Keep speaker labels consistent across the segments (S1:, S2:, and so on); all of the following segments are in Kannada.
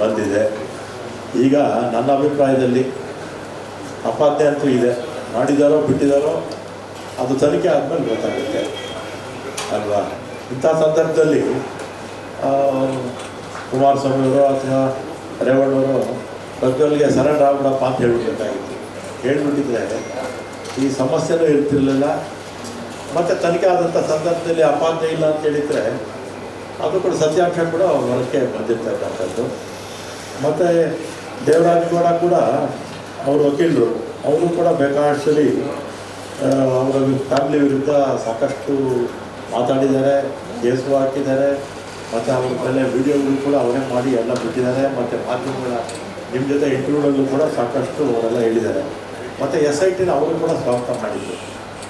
S1: ಬಂದಿದೆ. ಈಗ ನನ್ನ ಅಭಿಪ್ರಾಯದಲ್ಲಿ ಅಪಾದ್ಯ ಅಂತೂ ಇದೆ. ಮಾಡಿದಾರೋ, ಬಿಟ್ಟಿದಾರೋ, ಅದು ತನಿಖೆ ಆದಮೇಲೆ ಗೊತ್ತಾಗುತ್ತೆ. ಅಲ್ವಾ? ಇಂಥ ಸಂದರ್ಭದಲ್ಲಿ ಕುಮಾರಸ್ವಾಮಿ ಕುಮಾರಸ್ವಾಮಿಯವರು ಅಥವಾ ರೇವಣ್ಣವರು ಪ್ರಜ್ವಲ್ಗೆ ಸರೆಂಡರ್ ಆಗ್ಬಿಡಪ್ಪ ಅಂತ ಹೇಳ್ಬಿಡ್ಬೇಕಾಗಿತ್ತು. ಹೇಳ್ಬಿಟ್ಟಿದ್ರೆ ಈ ಸಮಸ್ಯೆನೂ ಇರ್ತಿರ್ಲಿಲ್ಲ. ಮತ್ತು ತನಿಖೆ ಆದಂಥ ಸಂದರ್ಭದಲ್ಲಿ ಅಪಾದ್ಯ ಇಲ್ಲ ಅಂತ ಹೇಳಿದರೆ, ಅದು ಕೂಡ ಸತ್ಯಾಂಶ ಕೂಡ ಹೊರಕ್ಕೆ ಬಂದಿರ್ತಕ್ಕಂಥದ್ದು. ಮತ್ತು ದೇವರಾಜಗೌಡ ಕೂಡ ಅವರು ವಕೀಲರು, ಅವರು ಕೂಡ ಬೇಕಾದಷ್ಟಲ್ಲಿ ಅವರ ಫ್ಯಾಮಿಲಿ ವಿರುದ್ಧ ಸಾಕಷ್ಟು ಮಾತಾಡಿದ್ದಾರೆ ಕೇಸು ಹಾಕಿದ್ದಾರೆ, ಮತ್ತು ಅವ್ರ ಮೇಲೆ ವಿಡಿಯೋಗಳು ಕೂಡ ಅವರೇ ಮಾಡಿ ಎಲ್ಲ ಬಿಟ್ಟಿದ್ದಾರೆ, ಮತ್ತು ಮಾಧ್ಯಮಗಳ ನಿಮ್ಮ ಜೊತೆ ಇಂಟರ್ವ್ಯೂಗಳಲ್ಲೂ ಕೂಡ ಸಾಕಷ್ಟು ಅವರೆಲ್ಲ ಹೇಳಿದ್ದಾರೆ. ಮತ್ತು ಎಸ್ ಐ ಟಿನ ಅವರು ಕೂಡ ಸ್ವಾಗತ ಮಾಡಿದ್ರು.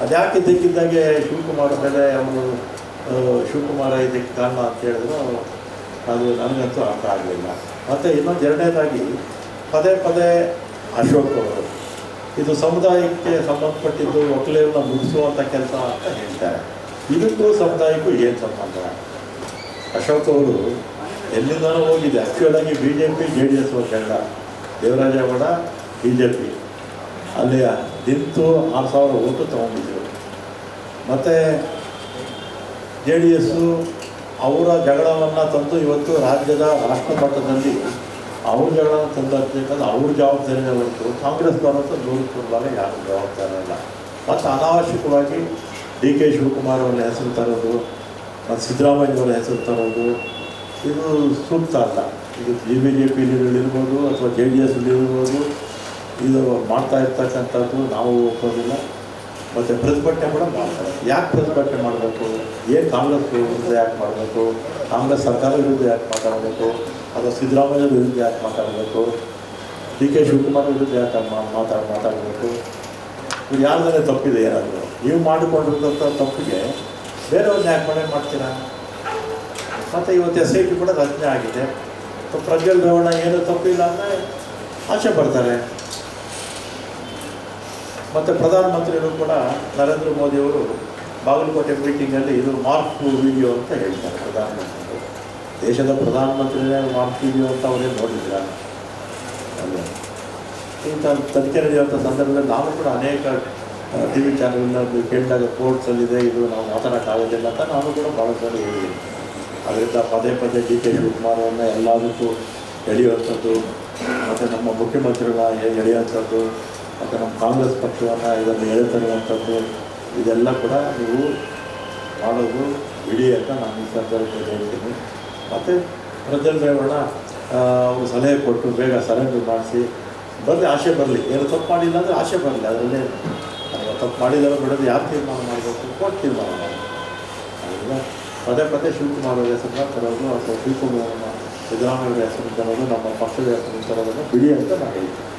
S1: ಅದ್ಯಾಕೆ ಇದ್ದಕ್ಕಿದ್ದಾಗೆ ಶಿವಕುಮಾರ್ ಮೇಲೆ ಅವರು ಶಿವಕುಮಾರ ಇದಕ್ಕೆ ಕಾರಣ ಅಂತ ಹೇಳಿದ್ರು, ಅದು ನನಗಂತೂ ಅರ್ಥ ಆಗಲಿಲ್ಲ. ಮತ್ತು ಇನ್ನೊಂದು ಎರಡನೇದಾಗಿ ಪದೇ ಪದೇ ಅಶೋಕ್ ಅವರು. ಇದು ಸಮುದಾಯಕ್ಕೆ ಸಂಬಂಧಪಟ್ಟಿದ್ದು ಒಕ್ಕಲೆಯನ್ನ ಮುಗಿಸುವಂಥ ಕೆಲಸ ಅಂತ ಹೇಳ್ತಾರೆ. ಇದಕ್ಕೂ ಸಮುದಾಯಕ್ಕೂ ಏನು ಸಂಬಂಧ? ಅಶೋಕ್ ಅವರು ಎಲ್ಲಿಂದನೂ ಹೋಗಿದೆ. ಆ್ಯಕ್ಚುಲಾಗಿ B J P J D S ಜೆಂಡ Devarajegowda B J P ಅಲ್ಲಿ ನಿಂತು ಆರು ಸಾವಿರ ಓಟು ತೊಗೊಂಡಿದ್ದರು ಮತ್ತು ಜೆ ಡಿ ಎಸ್ಸು ಅವರ ಜಗಳವನ್ನು ತಂದು ಇವತ್ತು ರಾಜ್ಯದ ರಾಷ್ಟ್ರ ಮಟ್ಟದಲ್ಲಿ ಅವ್ರ ಜಗಳ ತಂದಿರ್ತಕ್ಕಂಥ ಅವ್ರ ಜವಾಬ್ದಾರಿನೇ ಹೊರತು ಕಾಂಗ್ರೆಸ್ನವರಂತೂ ದೂರ ಭಾಗ ಯಾರು ಜವಾಬ್ದಾರಿ ಇಲ್ಲ. ಮತ್ತು ಅನಾವಶ್ಯಕವಾಗಿ ಡಿ ಕೆ ಶಿವಕುಮಾರ್ ಅವರ ಹೆಸರು ತರೋದು, ಮತ್ತು ಸಿದ್ದರಾಮಯ್ಯವರ ಹೆಸರು ತರೋದು, ಇದು ಸೂಕ್ತ ಅಲ್ಲ. ಇದು ಬಿ ಜೆ ಪಿಲಿರ್ಬೋದು ಅಥವಾ ಜೆ ಡಿ ಎಸ್ ಇರ್ಬೋದು, ಇದು ಮಾಡ್ತಾ ಇರ್ತಕ್ಕಂಥದ್ದು ನಾವು ಒಪ್ಪೋದಿಲ್ಲ. ಮತ್ತು ಪ್ರತಿಭಟನೆ ಕೂಡ ಮಾಡ್ತಾರೆ. ಯಾಕೆ ಪ್ರತಿಭಟನೆ ಮಾಡಬೇಕು? ಏನು ಕಾಂಗ್ರೆಸ್ ವಿರುದ್ಧ ಯಾಕೆ ಮಾಡಬೇಕು? ಕಾಂಗ್ರೆಸ್ ಸರ್ಕಾರ ವಿರುದ್ಧ ಯಾಕೆ ಮಾತಾಡಬೇಕು? ಅಥವಾ ಸಿದ್ದರಾಮಯ್ಯ ವಿರುದ್ಧ ಯಾಕೆ ಮಾತಾಡಬೇಕು? ಡಿ ಕೆ ಶಿವಕುಮಾರ್ ವಿರುದ್ಧ ಯಾಕೆ ಮಾತಾಡ ಮಾತಾಡಬೇಕು? ಇದು ಯಾರ್ದಾರೆ ತಪ್ಪಿದೆ ಏನಾದರೂ? ನೀವು ಮಾಡಿಕೊಂಡಿರ್ತಂಥ ತಪ್ಪಿಗೆ ಬೇರೆಯವ್ರನ್ನ ಯಾಕೆ ಮನೆ ಮಾಡ್ತೀರಾ? ಮತ್ತು ಇವತ್ತು ಎಸ್ ಐ ಟಿ ಕೂಡ ರಚನೆ ಆಗಿದೆ. ಪ್ರಜ್ವಲ್ ರೇವಣ್ಣ ಏನೂ ತಪ್ಪಿಲ್ಲ ಅಂದರೆ ಆಚೆ ಬರ್ತಾರೆ. ಮತ್ತು ಪ್ರಧಾನಮಂತ್ರಿಗಳು ಕೂಡ ನರೇಂದ್ರ ಮೋದಿಯವರು ಬಾಗಲಕೋಟೆ ಮೀಟಿಂಗಲ್ಲಿ ಇದು ಮಾರ್ಕ್ ವಿಡಿಯೋ ಅಂತ ಹೇಳ್ತಾರೆ ಪ್ರಧಾನಮಂತ್ರಿಗಳು ದೇಶದ ಪ್ರಧಾನಮಂತ್ರಿನೇ ಮಾರ್ಕ್ ವಿಡಿಯೋ ಅಂತ ಅವರೇ ನೋಡಿದ್ರ? ಇಂಥ ತನಿಖೆ ನಡೆಯುವಂಥ ಸಂದರ್ಭದಲ್ಲಿ ನಾವು ಕೂಡ ಅನೇಕ ಟಿ ವಿ ಚಾನಲ್ನಲ್ಲಿ ಕೇಳಿದಾಗ ಕೋರ್ಟ್ಸಲ್ಲಿದೆ, ಇದು ನಾವು ಮಾತಾಡೋಕ್ಕಾಗೋದಿಲ್ಲ ಅಂತ ನಾನು ಕೂಡ ಭಾಳ ಸರಿ ಹೇಳಿದ್ದೀನಿ. ಅದರಿಂದ ಪದೇ ಪದೇ ಡಿ ಕೆ ಶಿವಕುಮಾರವನ್ನು ಎಲ್ಲದಕ್ಕೂ ಎಳೆಯುವಂಥದ್ದು, ಮತ್ತು ನಮ್ಮ ಮುಖ್ಯಮಂತ್ರಿಗಳನ್ನ ಎ- ಎಳೆಯುವಂಥದ್ದು ಮತ್ತು ನಮ್ಮ ಕಾಂಗ್ರೆಸ್ ಪಕ್ಷವನ್ನು ಇದನ್ನು ಹೇಳ್ತಿರುವಂಥದ್ದು, ಇದೆಲ್ಲ ಕೂಡ ನೀವು ಮಾಡೋದು ಬಿಡಿ ಅಂತ ನಾನು ಈ ಸಂದರ್ಭದಲ್ಲಿ ಹೇಳ್ತೀನಿ. ಮತ್ತು ಪ್ರಜ್ವಲ್ ರೇವಣ್ಣ ಅವರು ಸಲಹೆ ಕೊಟ್ಟು ಬೇಗ ಸರೆಂಡರ್ ಮಾಡಿಸಿ, ಬರಲಿ ಆಸೆ ಬರಲಿ. ಏನು ತಪ್ಪು ಮಾಡಿಲ್ಲ ಅಂದರೆ ಆಸೆ ಬರಲಿ. ಅದರಲ್ಲೇ ತಪ್ಪು ಮಾಡಿದಾರೋ ಬಿಡೋದು ಯಾರು ತೀರ್ಮಾನ ಮಾಡಬೇಕು ಕೊಟ್ಟು ತೀರ್ಮಾನ ಮಾಡಬೇಕು. ಅದರಿಂದ ಪದೇ ಪದೇ ಶಿವಕುಮಾರ್ ಅವರ ಹೆಸರನ್ನ ತರೋದು ಅಥವಾ ಶಿವಕುಮಾರ್ ಸಿದ್ದರಾಮಯ್ಯ ಹೆಸರು ತರೋದು, ನಮ್ಮ ಪಕ್ಷದ ಹೆಸರು ತರೋದನ್ನು ಬಿಡಿ ಅಂತ ನಾನು ಹೇಳ್ತೀನಿ.